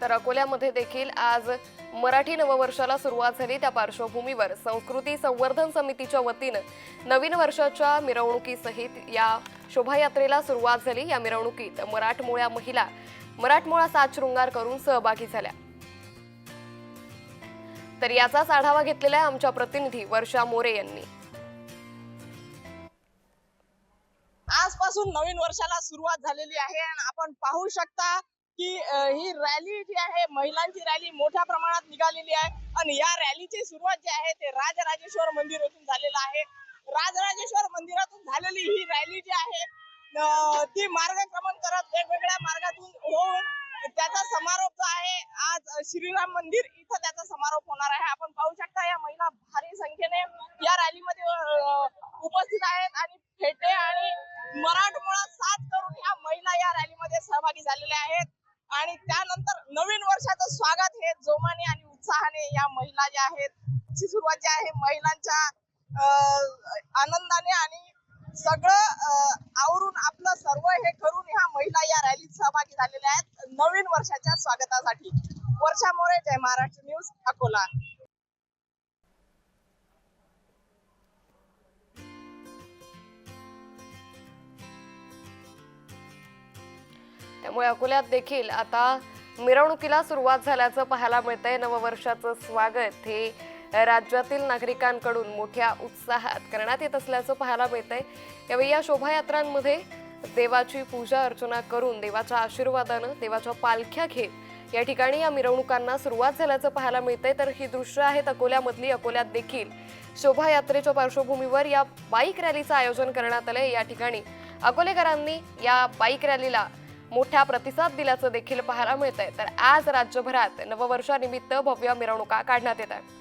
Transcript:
तर अकोल्यामध्ये देखील आज मराठी नववर्षाला सुरुवात झाली. त्या पार्श्वभूमीवर संस्कृती संवर्धन समितीच्या वतीनं नवीन वर्षाच्या मिरवणुकीसहित या शोभायात्रेला सुरुवात झाली. या मिरवणुकीत मराठमोळ्या महिला मराठमोळा सात शृंगार करून सहभागी झाल्या. तर याचाच आढावा घेतलेला आहे आमच्या प्रतिनिधी वर्षा मोरे यांनी. आजपासून नवीन वर्षाला सुरुवात झालेली आहे आणि आपण पाहू शकता की ही रॅली जी आहे महिलांची रॅली मोठ्या प्रमाणात निघालेली आहे. आणि या रॅलीची सुरुवात जी आहे ते राजराजेश्वर मंदिर येथून झालेलं आहे. राजराजेश्वर मंदिरातून झालेली ही रॅली जी आहे ती मार्गक्रमण करत वेगवेगळ्या मार्गातून होऊन त्याचा समारोप जो आहे आज श्रीराम मंदिर इथं त्याचा समारोप होणार आहे. आपण पाहू शकता या महिला भारी संख्येने या रॅलीमध्ये उपस्थित आहेत. आणि फेटे आणि मराठमोळा साथ करून या महिला या रॅलीमध्ये सहभागी झालेल्या आहेत. आणि त्यानंतर नवीन वर्षाचं स्वागत हे जोमाने आणि उत्साहाने या महिला ज्या आहेत ची सुरुवात जी आहे महिलांच्या आनंदाने आणि सगळं आवरून आपलं सर्व हे करून ह्या महिला या रॅलीत सहभागी झालेल्या आहेत नवीन वर्षाच्या स्वागतासाठी. वर्षा मोरे जय महाराष्ट्र न्यूज अकोला. त्यामुळे अकोल्यात देखील आता मिरवणुकीला सुरुवात झाल्याचं पाहायला मिळतंय. नववर्षाचं स्वागत हे राज्यातील नागरिकांकडून मोठ्या उत्साहात करण्यात येत असल्याचं पाहायला मिळतंय. यावेळी या शोभायात्रांमध्ये देवाची पूजा अर्चना करून देवाच्या आशीर्वादानं देवाच्या पालख्या घेत या ठिकाणी या मिरवणुकांना सुरुवात झाल्याचं पाहायला मिळतंय. तर ही दृश्य आहेत अकोल्यामधली. अकोल्यात देखील शोभायात्रेच्या पार्श्वभूमीवर या बाईक रॅलीचं आयोजन करण्यात आलंय. या ठिकाणी अकोलेकरांनी या बाईक रॅलीला मोठा प्रतिसाद दिल्याचं देखील पाहायला मिळतंय. तर आज राज्यभरात नववर्षानिमित्त भव्य मिरवणुका काढण्यात येत आहेत